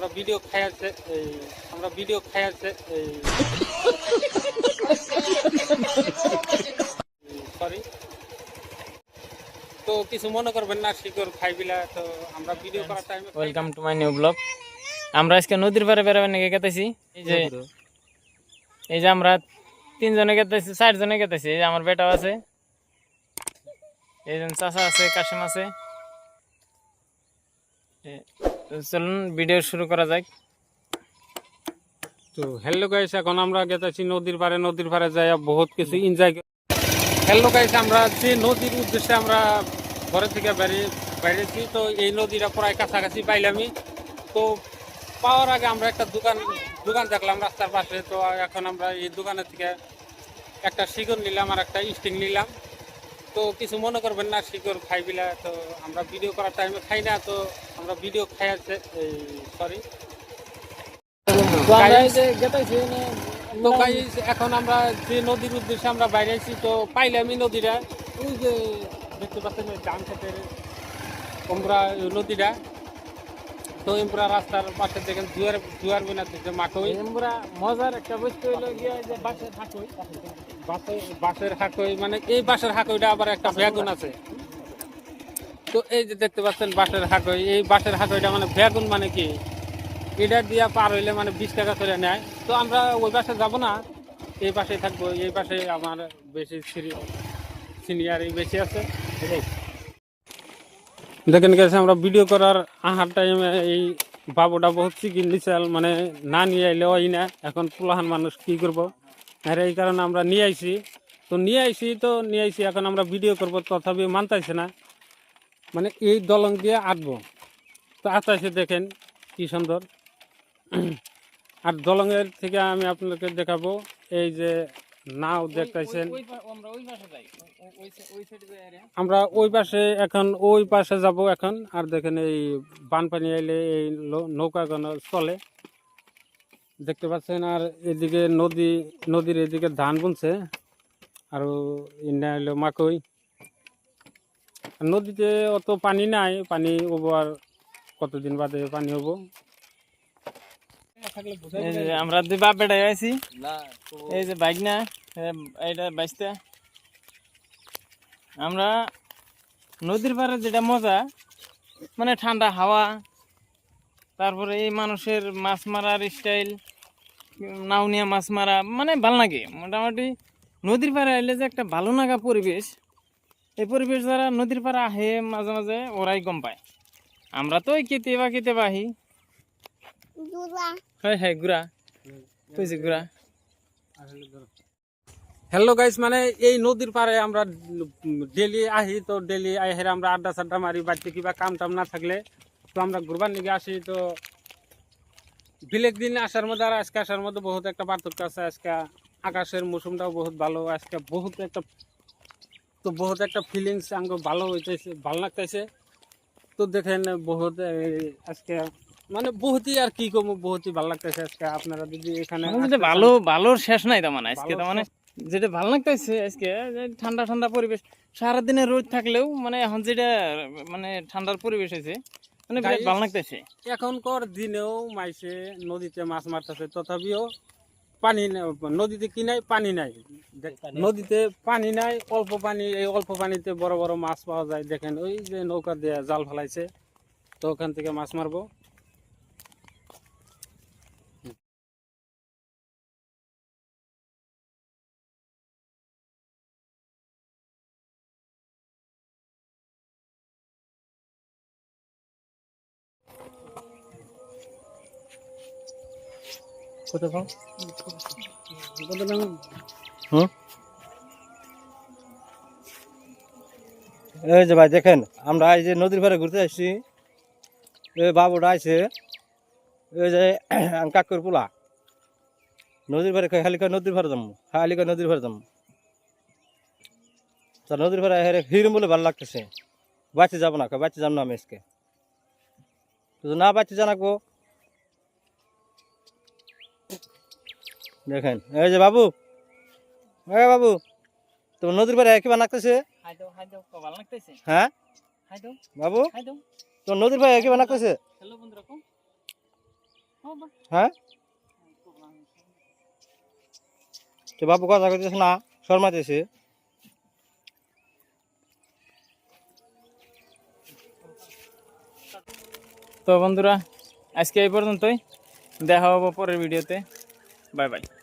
আমরা ভিডিও খাইয়াছে এই আমরা ভিডিও খাইয়াছে এই সরি তো কিছু মনে করবেন না শিকর খাইবিলা তো আমরা ভিডিও করার টাইমে welcome to my new blog আমরা আজকে নদীর পাড়ে বেড়াবেন নাকি গেতেছি? এই যে এই যে আমরা তিনজনে গেতেছি চারজনে গেতেছি এই যে আমার বেটাও আছে। এই যে চাচা আছে কাশিম আছে। চলুন ভিডিও শুরু করা যাক। তো হ্যালো গাইস এখন আমরা গেতেছি নদীর পাড়ে। নদীর পাড়ে যাই বহুত কিছু এনজয় হ্যালো গাইস আমরা যে নদীর উদ্দেশ্যে আমরা ঘরে থেকে বেরিয়ে বেরিয়েছি। তো এই নদীটা প্রায় কাছাকাছি পাইলামই। তো পাওয়ার আগে আমরা একটা দোকান দোকান দেখলাম রাস্তার পাশে। তো এখন আমরা এই দোকানের থেকে একটা শিকর নিলাম আর একটা স্টিং নিলাম। তো কিছু মনে করবেন না শিকর খাইবিলা তো আমরা ভিডিও করার টাইমে খাই না তো আমরা ভিডিও খাই আছে এই সরি তো আমরা এখন আমরা যে নদীর উদ্দেশ্যে আমরা বাইরে আছি তো পাইলামই নদীরা ওই যে দেখতে পাচ্ছেন ডান খেতে তোমরা নদীটা। তো এমপুরা রাস্তার পাশে দেখেন জুয়ার জুয়ার বিনা থেকে মাঠই আমরা মজার একটা বস্তু হইল গিয়ে যে বাসে বাসের হাকই মানে এই বাসের হাকইটা আবার একটা বেগুন আছে। তো এই যে দেখতে পাচ্ছেন বাসের হাকই এই বাসের হাকইটা মানে বেগুন মানে কি? এটা দিয়া পার হইলে মানে বিশ টাকা করে নেয়। তো আমরা ওই পাশে যাব না এই পাশে থাকব এই পাশে আমার বেশি সিনিয়র বেশি আছে। দেখেন গেছে আমরা ভিডিও করার আহার টাইমে এই বাবুটা বহুত চিকিন নিচাল মানে না নিয়ে আইলে ওই না। এখন পুলাহান মানুষ কি করব? আর এই কারণে আমরা নিয়ে আইছি। তো নিয়ে আইছি তো নিয়ে আইছি, এখন আমরা ভিডিও করব, তথাপি মানতাইছে না। মানে এই দলং দিয়ে আটবো। তো আস্তে দেখেন কি সুন্দর। আর দলংয়ের থেকে আমি আপনাকে দেখাবো, এই যে নাও দেখতেছেন। আমরা ওই পাশে এখন ওই পাশে যাব এখন। আর দেখেন এই বানপানি এলে এই নৌকাগুলো চলে। দেখতে পাচ্ছেন আর এদিকে নদী নদীর এদিকে ধান বুনছে। আর ইন্ডা হলো মাকই। নদীতে অত পানি নাই পানি হব আর কতদিন বাদে পানি হব। আমরা দুই বাপ বেটাই আছি এই যে বাইক না বাইসতে আমরা নদীর পাড়ে যেটা মজা মানে ঠান্ডা হাওয়া তারপরে এই মানুষের মাছ মারার স্টাইল নাউনিয়া মাছ মারা মানে ভালো লাগে। মোটামুটি নদীর পাড়ে আইলে যে একটা ভালো লাগা পরিবেশ এই পরিবেশ যারা নদীর পাড়ে আহে মাঝে মাঝে ওরাই গম পায়। আমরা তো ওই কেতিয়াবা কেতিয়াবা আহি হয় হ্যাঁ গুড়া। কইছে গুড়া। হ্যালো গাইস মানে এই নদীর পাড়ে আমরা ডেলি আহি তো ডেলি আহে আমরা আড্ডা সাড্ডা মারি বাড়িতে কিবা কাম টাম না থাকলে তো আমরা ঘুরবার নিকে আসি তো বিলেক দিন আসার মধ্যে আর আজকে আসার মধ্যে বহুত একটা পার্থক্য আছে। আজকে আকাশের মৌসুমটাও বহুত ভালো আজকে বহুত একটা তো বহুত একটা ফিলিংস আঙ্গ ভালো হইতেছে ভালো লাগতেছে। তো দেখেন বহুত আজকে মানে বহুতই আর কি কম বহুতই ভালো লাগতেছে আজকে। আপনারা যদি এখানে মানে ভালো ভালোর শেষ নাই তার মানে আজকে তার মানে যেটা ভালো লাগতেছে আজকে ঠান্ডা ঠান্ডা পরিবেশ। সারাদিনে রোদ থাকলেও মানে এখন যেটা মানে ঠান্ডার পরিবেশ আছে মানে বিরাট Guys, ভালো লাগতেছে। এখনকার দিনেও মাইসে নদীতে মাছ মারতেছে তথাপিও পানি নদীতে কি নাই পানি নাই। দেখ- নদীতে পানি নাই অল্প পানি এই অল্প পানিতে বড় বড় মাছ পাওয়া যায়। দেখেন ওই যে নৌকা দিয়ে জাল ফেলাইছে তো ওখান থেকে মাছ মারবো। হুম? এই যে ভাই, দেখেন, আমরা এই যে নদীর পাড়ে ঘুরতে আসছি। এই বাবুটা আছে এই যে কাকুর পোলা। নদীর পাড়ে খালি কয় নদীর পাড়ে যাব? খালি কয় নদীর পাড়ে যাব? তা নদীর পাড়ে হেরে হিরম বলে ভালো লাগতেছে। বাচ্চা যাব না বাচ্চা যাব না আমি আজকে। না বাচ্চা জানাকবো দেখেন এই যে বাবু এ বাবু তো নদীর পাড়ে কিবা লাগতেছে হ্যাঁ? বাবু হাই দাও তো নদীর পাড়ে কিবা লাগতেছে হ্যালো হ্যাঁ? তো বাবু কথা কইতেছে না শর্মাতেছে তো বন্ধুরা আজকে এই পর্যন্তই। দেখা হব পরের ভিডিওতে। 拜拜。